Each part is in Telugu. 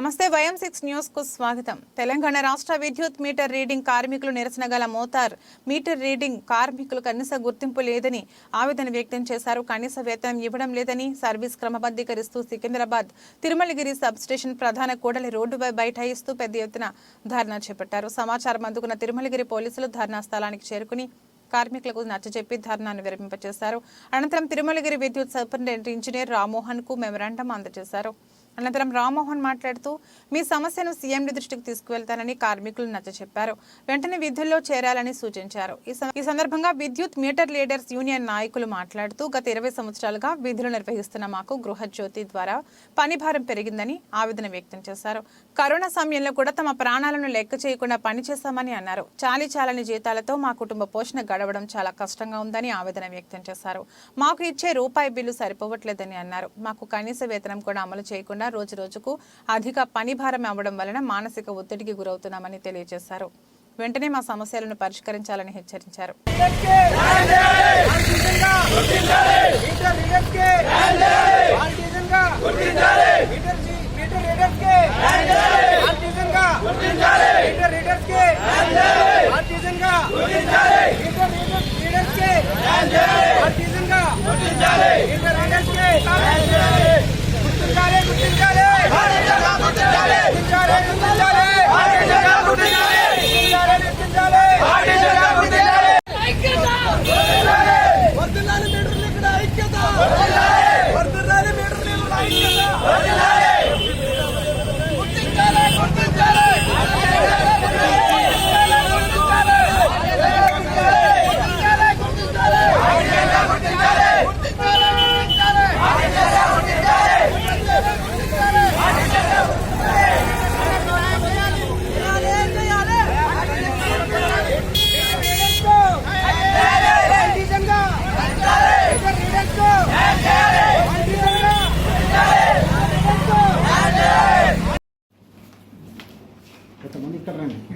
నమస్తే వయం సిక్స్ న్యూస్కు స్వాగతం. తెలంగాణ రాష్ట్ర విద్యుత్ మీటర్ రీడింగ్ కార్మికులు నిరసన గల మోతార్ మీటర్ రీడింగ్ కార్మికులు కనీస గుర్తింపు లేదని ఆవేదన వ్యక్తం చేశారు. కనీస వేతనం ఇవ్వడం లేదని సర్వీస్ క్రమబద్ధీకరిస్తూ సికింద్రాబాద్ తిరుమలగిరి సబ్ స్టేషన్ ప్రధాన కూడలి రోడ్డుపై బైఠాయిస్తూ పెద్ద ఎత్తున ధర్నా చేపట్టారు. సమాచారం అందుకున్న తిరుమలగిరి పోలీసులు ధర్నా స్థలానికి చేరుకుని కార్మికులకు నచ్చజెప్పి ధర్నాను విరమింపచేశారు. అనంతరం తిరుమలగిరి విద్యుత్ సూపరింటెండెంట్ ఇంజనీర్ రామ్మోహన్కు మెమరాండం అందజేశారు. అనంతరం రామ్మోహన్ మాట్లాడుతూ మీ సమస్యను సీఎండి దృష్టికి తీసుకువెళ్తానని కార్మికులు నచ్చచెప్పారు వెంటనే విధుల్లో చేరాలని సూచించారు. ఈ ఈ సందర్భంగా విద్యుత్ మీటర్ లీడర్స్ యూనియన్ నాయకులు మాట్లాడుతూ గత ఇరవై సంవత్సరాలుగా విధులు నిర్వహిస్తున్న మాకు గృహజ్యోతి ద్వారా పని భారం పెరిగిందని ఆవేదన వ్యక్తం చేశారు. కరోనా సమయంలో కూడా తమ ప్రాణాలను లెక్క చేయకుండా పనిచేస్తామని అన్నారు. చాలి చాలని జీతాలతో మా కుటుంబ పోషణ గడవడం చాలా కష్టంగా ఉందని ఆవేదన వ్యక్తం చేశారు. మాకు ఇచ్చే రూపాయి బిల్లు సరిపోవట్లేదని అన్నారు. మాకు కనీస వేతనం కూడా అమలు చేయకుండా రోజు రోజుకు అధిక పని భారం అవ్వడం వలన మానసిక ఒత్తిడికి గురవుతున్నామని తెలియజేశారు వెంటనే మా సమస్యలను పరిష్కరించాలని హెచ్చరించారు వర్ధిల్లాలి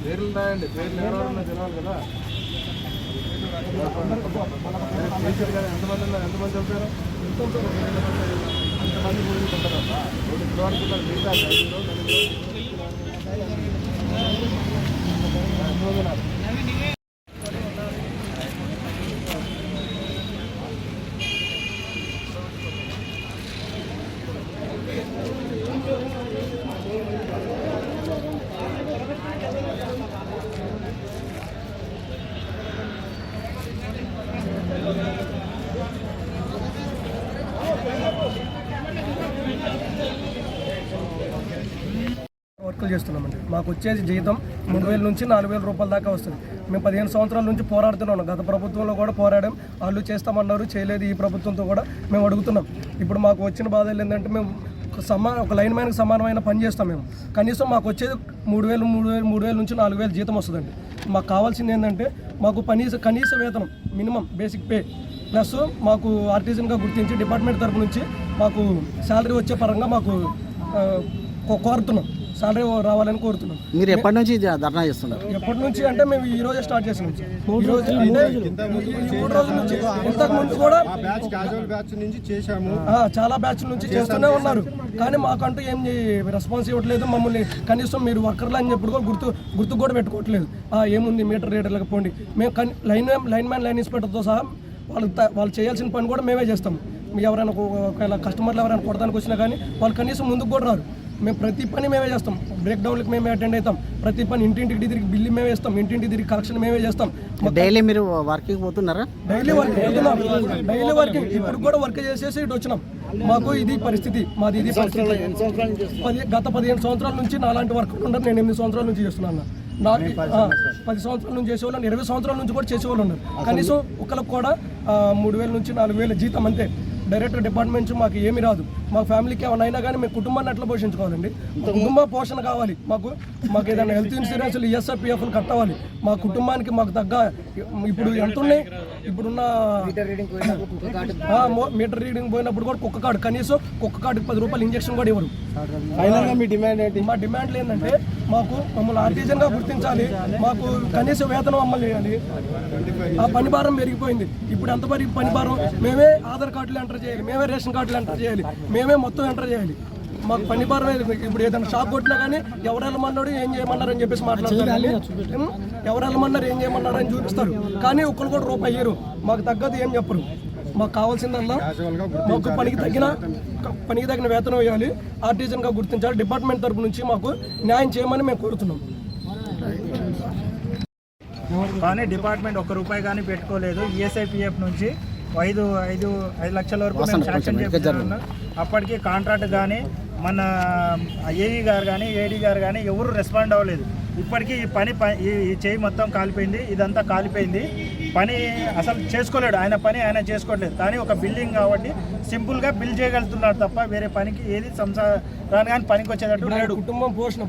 పేర్లు రాయండి పేర్లు ఎవరెవరన్నా తెలవాలి కదా టీచర్ గారు ఎంతమంది ఉన్నారు ఎంతమంది చంపారు అంతమంది పోలీసులు ఉంటారు రోడ్డు ఇప్పటివరకు ఉన్నారు మిగతా ఐదు వర్కులు చేస్తున్నామండి. మాకు వచ్చేది జీతం మూడు వేల నుంచి నాలుగు వేల రూపాయల దాకా వస్తుంది. మేము పదిహేను సంవత్సరాల నుంచి పోరాడుతున్నాం. గత ప్రభుత్వంలో కూడా పోరాడాం. వాళ్ళు చేస్తామన్నారు చేయలేదు ఈ ప్రభుత్వంతో కూడా మేము అడుగుతున్నాం. ఇప్పుడు మాకు వచ్చిన బాధలు ఏంటంటే మేము సమా ఒక లైన్ మ్యాన్కి సమానమైన పని చేస్తాం మేము. కనీసం మాకు వచ్చేది మూడు వేలు మూడు వేలు మూడు వేల నుంచి నాలుగు వేలు జీతం వస్తుందండి. మాకు కావాల్సింది ఏంటంటే మాకు కనీస కనీస వేతనం మినిమం బేసిక్ పే. ప్లస్ మాకు ఆర్టిజన్గా గుర్తించి డిపార్ట్మెంట్ తరపు నుంచి మాకు శాలరీ వచ్చే పరంగా మాకు కోరుతున్నాం. సాలరీ రావాలని కోరుతున్నాం. మీరు ఎప్పటి నుంచి ధర్నా చేస్తున్నారు? ఎప్పటి నుంచి అంటే మేము ఈ రోజే స్టార్ట్ చేసినాం. సార్. ఈ రోజు అంటే ఈ మూడు రోజుల నుంచి ఇంతకు ముందు కూడా బ్యాచ్ క్యాజువల్ బ్యాచ్ నుంచి చేశాము. ఆ, చాలా బ్యాచ్ నుంచి చేస్తూనే. ఉన్నారు. కానీ మాకంటూ ఏం రెస్పాన్స్ ఇవ్వట్లేదు. మమ్మల్ని కనీసం మీరు వర్కర్లు అని చెప్పి కూడా గుర్తు గుర్తు కూడా పెట్టుకోవట్లేదు. ఆ, ఏముంది మీటర్ రేటర్లకు పోండి. మేము లైన్ లైన్ మ్యాన్ లైన్ ఇన్స్పెక్టర్తో సహా వాళ్ళు వాళ్ళు చేయాల్సిన పని కూడా మేమే చేస్తాం. మీకు ఎవరైనా ఒక- ఒకవేళ కస్టమర్లు ఎవరైనా కొడడానికి వచ్చినా కానీ వాళ్ళు కనీసం ముందుకు కూడా రారు. మేము ప్రతి పని మేమే చేస్తాం. బ్రేక్ డౌన్లకు మేమే అటెండ్ అవుతాం. ప్రతి పని ఇంటింటికి తిరిగి బిల్లు మేమే ఇస్తాం ఇంటింటికి తిరిగి కలెక్షన్ మేమే చేస్తాం. డైలీ మీరు వర్కింగ్ పోతున్నారా? డైలీ వర్క్ వెళ్తున్నాం డైలీ వర్కింగ్ ఇప్పుడు కూడా వర్క్ చేసేసి ఇటు వచ్చినాం. మాకు ఇది పరిస్థితి. మాది ఇది పరిస్థితి. పది గత పదిహేను సంవత్సరాల నుంచి నాలాంటి వర్క్ ఉండదు. నేను ఎనిమిది సంవత్సరాల నుంచి చేస్తున్నాను నా ఆ, పది సంవత్సరాల నుంచి చేసేవాళ్ళు. ఇరవై సంవత్సరాల నుంచి కూడా చేసేవాళ్ళు ఉన్నారు. కనీసం ఒకరికి కూడా మూడు వేల నుంచి నాలుగు వేల జీతం అంతే. డైరెక్టర్ డిపార్ట్మెంట్ నుంచి మాకు ఏమీ రాదు. మా ఫ్యామిలీకి ఏమైనా అయినా కానీ మేము కుటుంబాన్ని ఎట్లా పోషించుకోవాలండి. మా కుటుంబ పోషణ కావాలి. మాకు మాకు ఏదైనా హెల్త్ ఇన్సూరెన్స్ ఈఎస్ఐపిఎఫ్లు కట్టవాలి. మా కుటుంబానికి మాకు తగ్గ ఇప్పుడు ఎంత ఉన్నాయి ఇప్పుడున్న మీటర్ రీడింగ్ పోయినప్పుడు కూడా కుక్క కార్డు కనీసం కుక్క కార్డుకి పది రూపాయలు ఇంజక్షన్ కూడా ఇవ్వరు. ఫైనల్గా మీ డిమాండ్ ఏంటి? మా డిమాండ్లు ఏంటంటే మాకు మమ్మల్ని ఆర్టిజన్గా గుర్తించాలి మాకు కనీస వేతనం అమలు చేయాలి. ఆ పని భారం పెరిగిపోయింది. ఇప్పుడు ఎంత పని భారం? మేమే ఆధార్ కార్డులు ఎంటర్ చేయాలి మేమే రేషన్ కార్డులు ఎంటర్ చేయాలి మేమే మొత్తం ఎంటర్ చేయాలి. మాకు పని భారం ఏది? ఇప్పుడు ఏదైనా షాప్ కొట్టినా కానీ ఎవరు వెళ్ళమన్నాడు ఏం చేయమన్నారు అని చెప్పేసి మాట్లాడతారు? ఎవరు వెళ్ళమన్నారు ఏం చేయమన్నారు అని చూపిస్తారు. కానీ ఒక్కరు కూడా రూపాయి అయ్యారు మాకు తగ్గదు ఏం చెప్పరు. మాకు కావాల్సిందల్లా మాకు పనికి తగిన పనికి తగిన వేతనం ఇవ్వాలి. ఆర్టిజన్గా గుర్తించాలి. డిపార్ట్మెంట్ తరపు నుంచి మాకు న్యాయం చేయమని మేము కోరుతున్నాం. కానీ డిపార్ట్మెంట్ ఒక్క రూపాయి కానీ పెట్టుకోలేదు. ఈఎస్ఐపిఎఫ్ నుంచి ఐదు ఐదు ఐదు లక్షల వరకు మేము శాంక్షన్ చేస్తున్నాం. అప్పటికి కాంట్రాక్ట్ కానీ మన ఏఈ గారు కానీ ఏడీ గారు కానీ ఎవరు రెస్పాండ్ అవ్వలేదు. ఇప్పటికీ ఈ పని ఈ చేయి మొత్తం కాలిపోయింది ఇదంతా కాలిపోయింది. పని అసలు చేసుకోలేడు. ఆయన పని ఆయన చేసుకోవట్లేదు. కానీ ఒక బిల్డింగ్ కాబట్టి సింపుల్గా బిల్ చేయగలుగుతున్నాడు తప్ప వేరే పనికి ఏది సంసారాన్ని కానీ పనికి వచ్చేటట్టు లేడు కుటుంబం పోషణ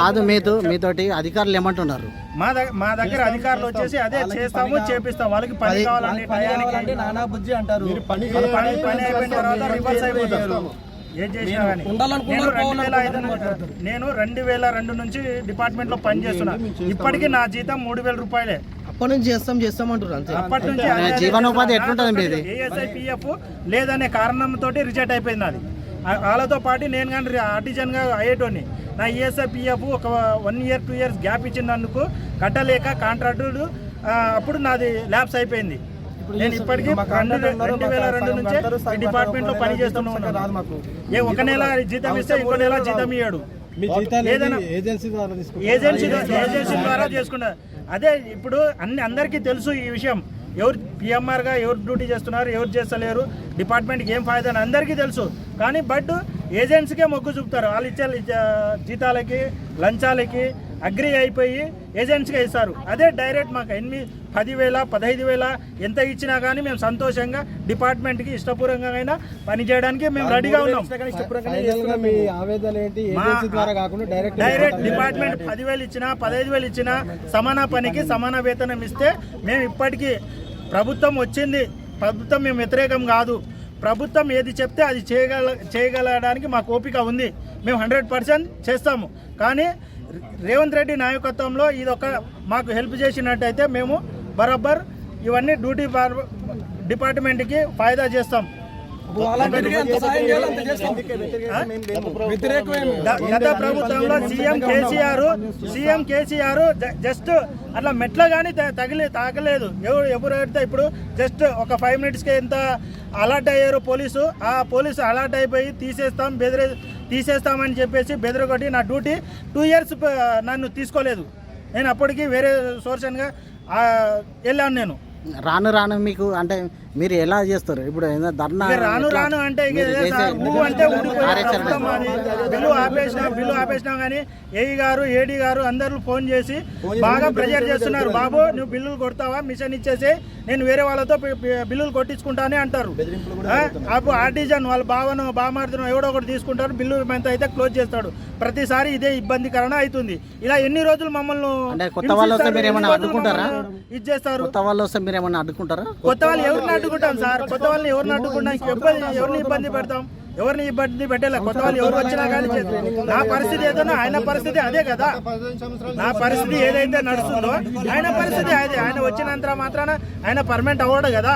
కాదు మీతో మీతోటి అధికారులు ఏమంటున్నారు? మా దగ్గర మా దగ్గర అధికారులు వచ్చేసి అదే చేస్తాము చేపిస్తాం వాళ్ళకి పని కావాలంటే టయానికి నానా బుజ్జి అంటారు. పని పని అయిపోయిన తర్వాత రివర్స్ అయిపోతారు. నేను రెండు వేల ఐదు నుంచి- నేను రెండు వేల రెండు నుంచి డిపార్ట్మెంట్లో పని చేస్తున్నా. ఇప్పటికీ నా జీతం మూడు వేల రూపాయలే. అప్పటి నుంచి చేస్తాం చేస్తాం అంటారు అంతే. అప్పటి నుంచి అదే అదే జీవనోపాధి ఎట్లుంటది మీది? ఏఎస్ఐ పిఎఫ్ లేదనే కారణంతో రిజెక్ట్ అయిపోయింది నాది. ఆ- వాళ్ళతో పాటు నేను కానీ ఆర్టిజన్గా అయ్యేటోని నా ఈఎస్ఐ పిఎఫ్ ఒక one year two years gap ఇచ్చినందుకు కట్టలేక కాంట్రాక్టులు అప్పుడు నాది ల్యాబ్స్ అయిపోయింది. నేను ఇప్పటికీ రెండు రెండు వేల రెండు నుంచి ఈ డిపార్ట్మెంట్లో పని చేస్తూనే ఉన్నాను ఏ ఒక నెల జీతం ఇస్తే ఇంకో నెల జీతం ఇయ్యాడు. మీ జీతాలు ఏదైనా ఏజెన్సీ ద్వారా తీసుకుంటారు. ఏజెన్సీ ఏజెన్సీ ద్వారా చేసుకున్నారు అదే ఇప్పుడు అన్ని అందరికీ తెలుసు ఈ విషయం. ఎవరు పిఎంఆర్గా ఎవరు డ్యూటీ చేస్తున్నారు ఎవరు చేస్తలేరు డిపార్ట్మెంట్కి ఏం ఫాయిదా అని అందరికీ తెలుసు. కానీ బట్ ఏజెన్సీకే మొగ్గు చూపుతారు. వాళ్ళు ఇచ్చే జీతాలకి లంచాలకి అగ్రి అయిపోయి ఏజెన్సీగా ఇస్తారు. అదే డైరెక్ట్ మాకు ఎనిమిది పదివేల పదహైదు వేల ఎంత ఇచ్చినా కానీ మేము సంతోషంగా డిపార్ట్మెంట్కి ఇష్టపూర్వకంగా అయినా పని చేయడానికి మేము రెడీగా ఉన్నాం. ఫైనల్గా మీ ఆవేదన ఏంటి? మా- ఏజెన్సీ ద్వారా కాకుండా డైరెక్ట్ డైరెక్ట్ డిపార్ట్మెంట్ పదివేలు ఇచ్చినా పదహైదు వేలు ఇచ్చినా సమాన పనికి సమాన వేతనం ఇస్తే మేము ఇప్పటికీ ప్రభుత్వం వచ్చింది. ప్రభుత్వం మేము వ్యతిరేకం కాదు. ప్రభుత్వం ఏది చెప్తే అది చేయగల చేయగలడానికి మాకు ఓపిక ఉంది. మేము హండ్రెడ్ పర్సెంట్ చేస్తాము. కానీ రేవంత్ రెడ్డి నాయకత్వంలో ఇది ఒక మాకు హెల్ప్ చేసినట్టయితే మేము బరాబర్ ఇవన్నీ డ్యూటీ డిపార్ట్మెంట్కి ఫాయిదా చేస్తాం. గత ప్రభుత్వంలో CM KCR CM KCR just అట్లా మెట్ల కానీ తగిలి తాకలేదు. ఎవరు ఎవరైతే ఇప్పుడు జస్ట్ ఒక ఫైవ్ మినిట్స్కి ఎంత అలర్ట్ అయ్యారు పోలీసు ఆ పోలీసు అలర్ట్ అయిపోయి తీసేస్తాం బెదిరే తీసేస్తామని చెప్పేసి బెదిరగొట్టి నా డ్యూటీ టూ ఇయర్స్ నన్ను తీసుకోలేదు. నేను అప్పటికి వేరే సోర్షన్గా వెళ్ళాను నేను. రాను రాను మీకు అంటే మీరు ఎలా చేస్తారు? ఇప్పుడు ధర్నా రాను? రాను అంటే. బిల్లు ఆపేసినా బిల్లు ఆపేసినా కానీ ఏఈ గారు ఏడీ గారు అందరూ ఫోన్ చేసి బాగా ప్రెజర్ చేస్తున్నారు. బాబు నువ్వు బిల్లులు కొడతావా? మిషన్ ఇచ్చేసి నేను వేరే వాళ్ళతో బిల్లులు కొట్టించుకుంటానే అంటారు. అప్పుడు ఆర్టిజన్ వాళ్ళ బావను బామార్దను ఎవడో ఒకటి తీసుకుంటారు బిల్లు ఎంత అయితే క్లోజ్ చేస్తాడు. ప్రతిసారి ఇదే ఇబ్బందికరణ అవుతుంది. ఇలా ఎన్ని రోజులు మమ్మల్ని అంటే కొత్త వాళ్ళు వస్తే మీరు రోజులు అడ్డుకుంటారా? ఇది చేస్తారు కొత్త వాళ్ళు వస్తే మీరు ఏమన్నా అడ్డుకుంటారా? కొత్త వాళ్ళు ఎవరిని అడ్డుకుంటాం సార్. కొత్త వాళ్ళని ఎవరిని అడ్డుకుంటాం ఇబ్బంది ఎవరిని ఇబ్బంది పెడతాం? ఎవరిని ఇబ్బంది పెట్టలే కొత్త వాళ్ళు ఎవరు వచ్చినా కానీ. నా పరిస్థితి ఏదైనా ఆయన పరిస్థితి అదే కదా. నా పరిస్థితి ఏదైతే నడుస్తుందో ఆయన పరిస్థితి అదే. ఆయన వచ్చినంత మాత్రాన ఆయన పర్మనెంట్ అవ్వడు కదా.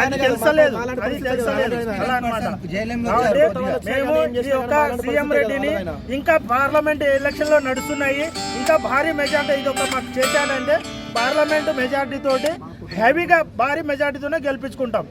అది తెలుసలేదు అది తెలుసలేదు అలా కాబట్టి మేము ఈ యొక్క సీఎం రెడ్డిని ఇంకా పార్లమెంట్ ఎలక్షన్లో నడుస్తున్నాయి. ఇంకా భారీ మెజార్టీ ఇది ఒక మాకు చేశాడంటే పార్లమెంట్ మెజార్టీ తోటి హెవీగా భారీ మెజార్టీతోనే గెలిపించుకుంటాం.